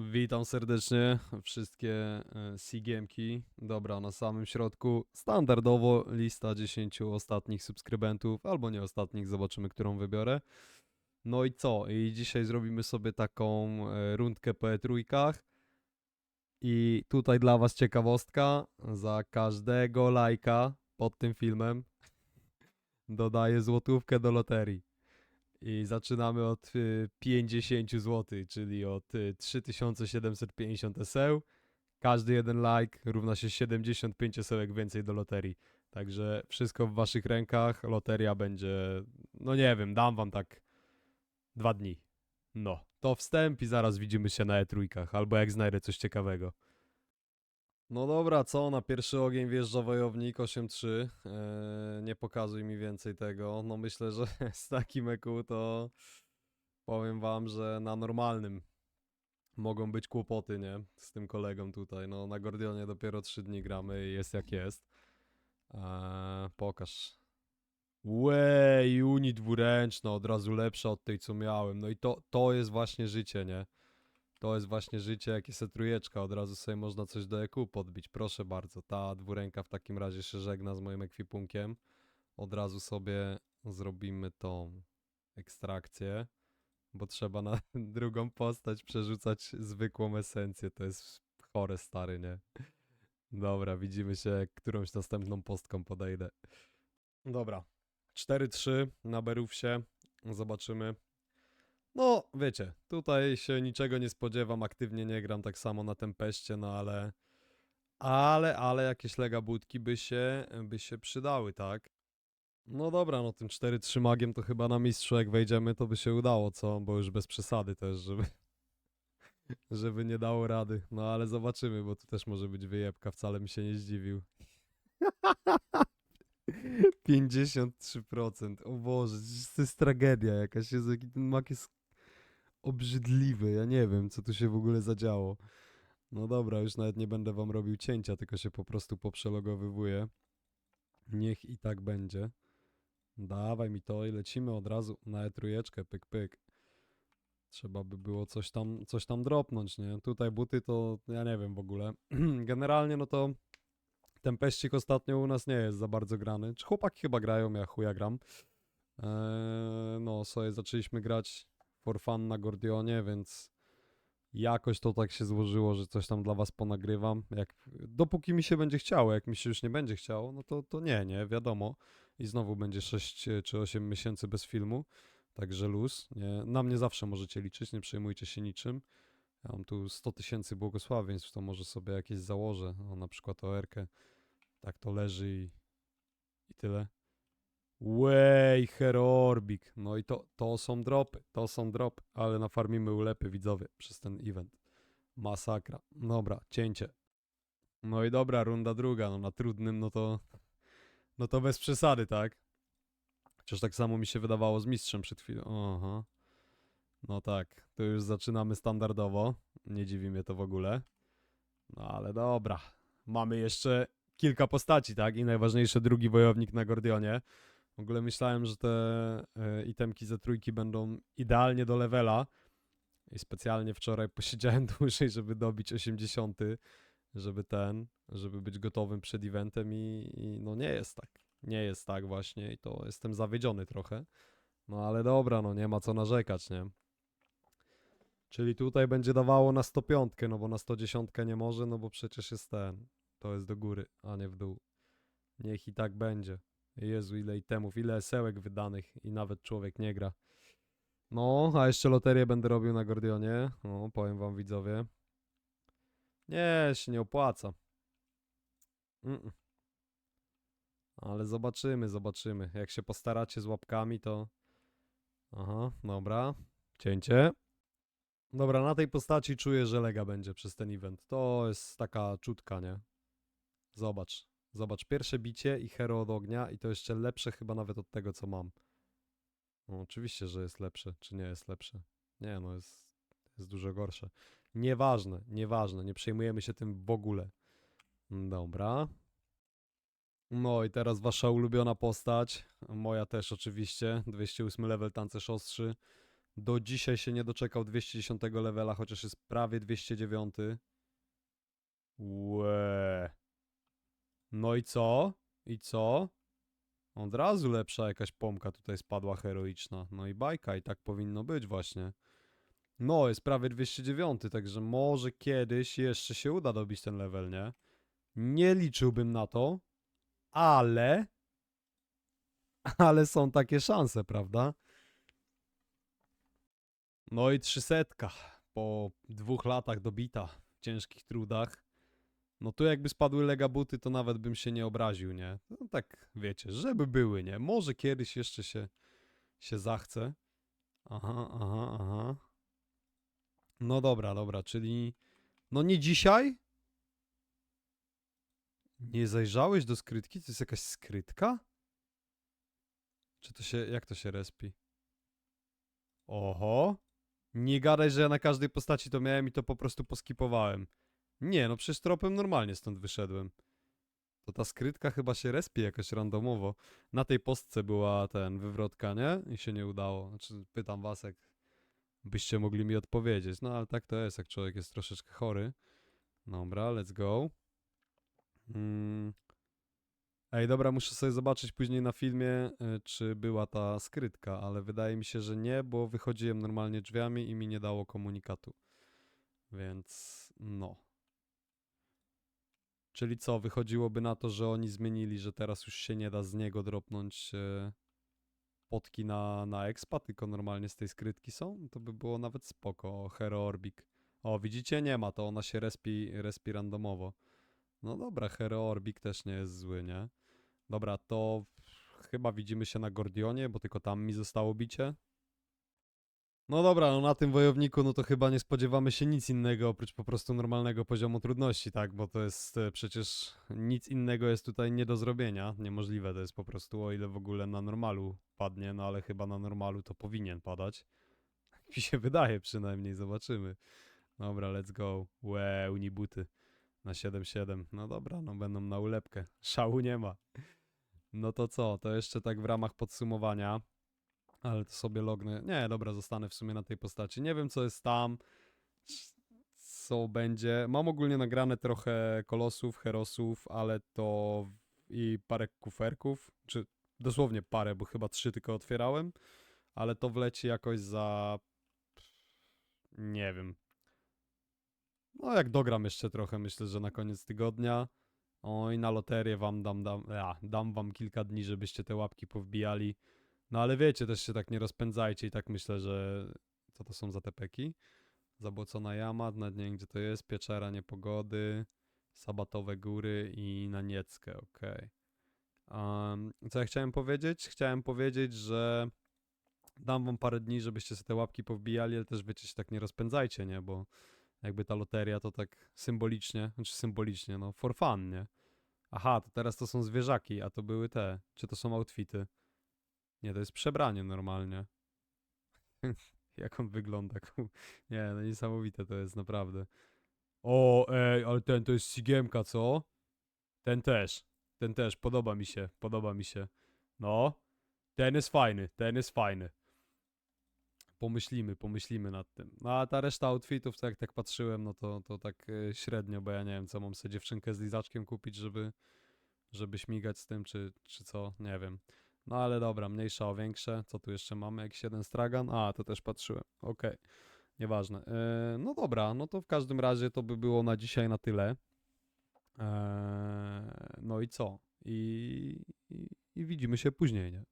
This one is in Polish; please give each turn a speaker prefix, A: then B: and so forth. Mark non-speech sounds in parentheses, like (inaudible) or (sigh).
A: Witam serdecznie wszystkie e, Sigiemki. Dobra, na samym środku standardowo lista 10 ostatnich subskrybentów, albo nie ostatnich, zobaczymy, którą wybiorę. No i co? I dzisiaj zrobimy sobie taką e, rundkę po E3. I tutaj dla was ciekawostka, za każdego lajka pod tym filmem dodaję złotówkę do loterii. I zaczynamy od y, 50 zł, czyli od y, 3750 eseł. Każdy jeden like równa się 75 esełek więcej do loterii. Także wszystko w waszych rękach. Loteria będzie, no nie wiem, dam wam tak dwa dni. No, to wstęp i zaraz widzimy się na E3, albo jak znajdę coś ciekawego. No dobra, co? Na pierwszy ogień wjeżdża wojownik 8-3. Eee, nie pokazuj mi więcej tego. No myślę, że (laughs) z takim EQ to powiem wam, że na normalnym mogą być kłopoty, nie? Z tym kolegą tutaj. No na Gordionie dopiero 3 dni gramy i jest jak jest. Eee, pokaż. Łej, uni dwuręczna, od razu lepsza od tej, co miałem. No i to, to jest właśnie życie, nie? To jest właśnie życie, jakie se trójeczka, od razu sobie można coś do EQ podbić, proszę bardzo. Ta dwuręka w takim razie się żegna z moim ekwipunkiem. Od razu sobie zrobimy tą ekstrakcję, bo trzeba na (laughs) drugą postać przerzucać zwykłą esencję, to jest chore stary, nie? Dobra, widzimy się, jak którąś następną postką podejdę. Dobra, 4-3 na Berówsie, zobaczymy. Wiecie, tutaj się niczego nie spodziewam, aktywnie nie gram tak samo na tempeście, no ale... Ale, ale jakieś lega budki by się, by się przydały, tak? No dobra, no tym 4-3 magiem to chyba na mistrzu jak wejdziemy to by się udało, co? Bo już bez przesady też, żeby... (laughs) Żeby nie dało rady. No ale zobaczymy, bo tu też może być wyjebka, wcale mi się nie zdziwił. (laughs) 53%. O Boże, to jest tragedia jakaś. Jezu, jaki ten mak jest obrzydliwy. Ja nie wiem, co tu się w ogóle zadziało. No dobra, już nawet nie będę wam robił cięcia, tylko się po prostu poprzelogowywuję. Niech i tak będzie. Dawaj mi to i lecimy od razu na E3, pyk, pyk. Trzeba by było coś tam, coś tam dropnąć, nie? Tutaj buty to ja nie wiem w ogóle. (clears throat) Generalnie no to Tempeścik ostatnio u nas nie jest za bardzo grany. Czy chłopaki chyba grają, ja chuja gram. Eee, no sobie zaczęliśmy grać for fun na Gordionie, więc jakoś to tak się złożyło, że coś tam dla was ponagrywam. Jak, dopóki mi się będzie chciało, jak mi się już nie będzie chciało, no to, to nie, nie, wiadomo. I znowu będzie 6 czy 8 miesięcy bez filmu, także luz. Nie, na mnie zawsze możecie liczyć, nie przejmujcie się niczym. Ja mam tu 100 tysięcy błogosławieństw, to może sobie jakieś założę, no, na przykład OR-kę. Tak to leży i, i tyle. Wej, Herorbik. No i to, to są dropy, to są dropy, ale nafarmimy ulepy widzowie przez ten event. Masakra. Dobra, cięcie. No i dobra, runda druga, no na trudnym, no to, no to bez przesady, tak? Chociaż tak samo mi się wydawało z mistrzem przed chwilą. Aha. No tak, to już zaczynamy standardowo. Nie dziwi mnie to w ogóle. No ale dobra. Mamy jeszcze kilka postaci, tak? I najważniejsze drugi wojownik na Gordionie. W ogóle myślałem, że te e, itemki ze trójki będą idealnie do levela. I specjalnie wczoraj (laughs) posiedziałem dłużej, żeby dobić 80, żeby ten, żeby być gotowym przed eventem i, i no nie jest tak. Nie jest tak właśnie i to jestem zawiedziony trochę. No ale dobra, no nie ma co narzekać, nie? Czyli tutaj będzie dawało na 105, no bo na 110 nie może, no bo przecież jest ten. To jest do góry, a nie w dół. Niech i tak będzie. Jezu, ile itemów, ile esełek wydanych i nawet człowiek nie gra. No, a jeszcze loterię będę robił na Gordionie. No, powiem wam widzowie. Nie, się nie opłaca. Mm-mm. Ale zobaczymy, zobaczymy. Jak się postaracie z łapkami, to... Aha, dobra. Cięcie. Dobra, na tej postaci czuję, że lega będzie przez ten event. To jest taka czutka, nie? Zobacz. Zobacz, pierwsze bicie i hero od ognia i to jeszcze lepsze chyba nawet od tego, co mam. No, oczywiście, że jest lepsze, czy nie jest lepsze. Nie, no jest, jest dużo gorsze. Nieważne, nieważne, nie przejmujemy się tym w ogóle. Dobra. No i teraz wasza ulubiona postać. Moja też oczywiście. 208 level tancerz ostrzy. Do dzisiaj się nie doczekał 210 levela, chociaż jest prawie 209. Łe. No i co? I co? Od razu lepsza jakaś pompka tutaj spadła heroiczna. No i bajka i tak powinno być właśnie. No, jest prawie 209, także może kiedyś jeszcze się uda dobić ten level, nie? Nie liczyłbym na to, ale... Ale są takie szanse, prawda? No i 300 po dwóch latach dobita w ciężkich trudach. No tu jakby spadły lega buty, to nawet bym się nie obraził, nie? No tak, wiecie, żeby były, nie? Może kiedyś jeszcze się, się zachce. Aha, aha, aha. No dobra, dobra, czyli... No nie dzisiaj? Nie zajrzałeś do skrytki? To jest jakaś skrytka? Czy to się... jak to się respi? Oho. Nie gadaj, że ja na każdej postaci to miałem i to po prostu poskipowałem. Nie, no przecież tropem normalnie stąd wyszedłem. To ta skrytka chyba się respi jakoś randomowo. Na tej postce była ten wywrotka, nie? I się nie udało. Znaczy, pytam was, jak byście mogli mi odpowiedzieć. No ale tak to jest, jak człowiek jest troszeczkę chory. Dobra, let's go. Mm. Ej, dobra, muszę sobie zobaczyć później na filmie, y, czy była ta skrytka, ale wydaje mi się, że nie, bo wychodziłem normalnie drzwiami i mi nie dało komunikatu. Więc no. Czyli co, wychodziłoby na to, że oni zmienili, że teraz już się nie da z niego dropnąć e, potki na, na expa, tylko normalnie z tej skrytki są? To by było nawet spoko. Hero Orbik. O, widzicie? Nie ma to, ona się respi, respi randomowo. No dobra, Hero Orbik też nie jest zły, nie? Dobra, to chyba widzimy się na Gordionie, bo tylko tam mi zostało bicie. No dobra, no na tym wojowniku no to chyba nie spodziewamy się nic innego oprócz po prostu normalnego poziomu trudności, tak? Bo to jest e, przecież nic innego jest tutaj nie do zrobienia. Niemożliwe to jest po prostu, o ile w ogóle na normalu padnie, no ale chyba na normalu to powinien padać. (laughs) Tak mi się wydaje przynajmniej, zobaczymy. Dobra, let's go. Łe, unibuty na 7-7. No dobra, no będą na ulepkę. (laughs) Szału nie ma. No to co, to jeszcze tak w ramach podsumowania. Ale to sobie lognę. Nie, dobra, zostanę w sumie na tej postaci. Nie wiem, co jest tam, co będzie. Mam ogólnie nagrane trochę kolosów, herosów, ale to i parę kuferków, czy dosłownie parę, bo chyba trzy tylko otwierałem, ale to wleci jakoś za. Nie wiem. No, jak dogram jeszcze trochę, myślę, że na koniec tygodnia. Oj, na loterię wam dam, dam, ja, dam wam kilka dni, żebyście te łapki powbijali. No ale wiecie, też się tak nie rozpędzajcie i tak myślę, że co to są za tepeki? Zabłocona jama, na dnie gdzie to jest, pieczera niepogody, sabatowe góry i na Nieckę, okej. Em, co ja chciałem powiedzieć? Chciałem powiedzieć, że dam wam parę dni, żebyście sobie te łapki powbijali, ale też wiecie, się tak nie rozpędzajcie, nie? Bo jakby ta loteria to tak symbolicznie, znaczy symbolicznie, no for fun, nie? Aha, to teraz to są zwierzaki, a to były te. Czy to są outfity? Nie, to jest przebranie normalnie. (laughs) Jak on wygląda. (laughs) Nie, no niesamowite to jest naprawdę. O, ej, ale ten to jest Sigiemka, co? Ten też. Ten też, podoba mi się, podoba mi się. No, ten jest fajny, ten jest fajny. Pomyślimy, pomyślimy nad tym. No a ta reszta outfitów, to jak tak patrzyłem, no to, to tak e, średnio, bo ja nie wiem, co mam sobie dziewczynkę z lizaczkiem kupić, żeby, żeby śmigać z tym, czy, czy co, nie wiem. No ale dobra, mniejsza o większe. Co tu jeszcze mamy? Jakiś jeden stragan? A, to też patrzyłem. Okej, nieważne. E, no dobra, no to w każdym razie to by było na dzisiaj na tyle. E, no i co? I, i, I widzimy się później, nie?